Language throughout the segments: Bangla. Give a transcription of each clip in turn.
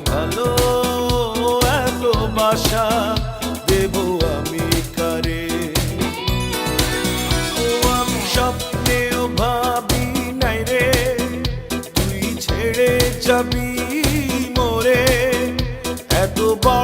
ভালো দেব আমি কারে? ও, আমি ভাবি নাই রে, তুই ছেড়ে যাবি মোরে। এত বড়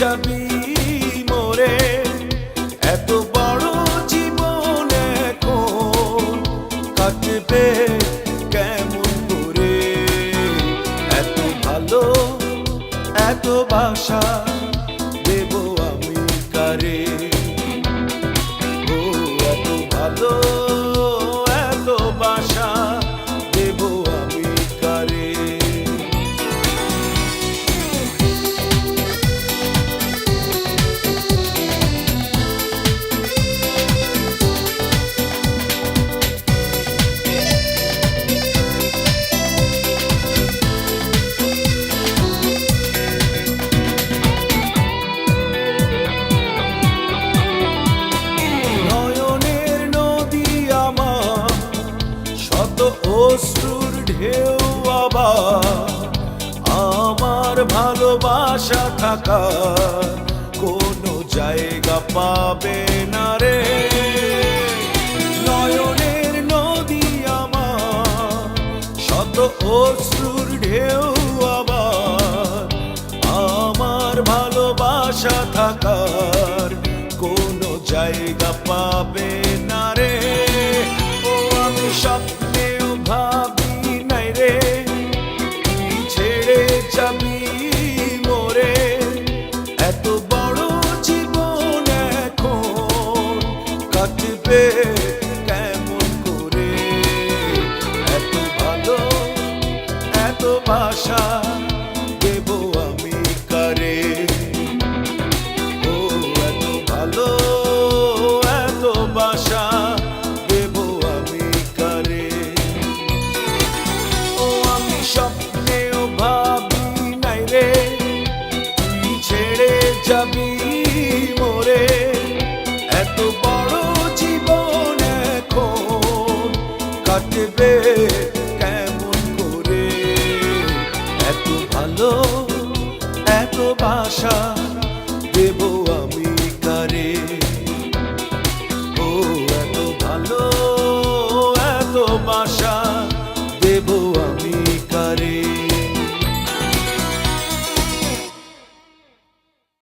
যাবি মোরে? এত বড় জীবন এখন কাটবে কেমন করে? এত ভালো, এত বাসা দেব আমি কারে? আমার ভালোবাসা থাকা কোনো জায়গা পাবে না রে। নয়নের নদী আমার, শত অশ্রুর ঢেউ আবার। আমার ভালোবাসা থাকার কোনো জায়গা পাবে না রে। ও আমি স্বপ্নেও কাটবে কেমন করে? এত ভালো এত বাসা ভালো এত বাসা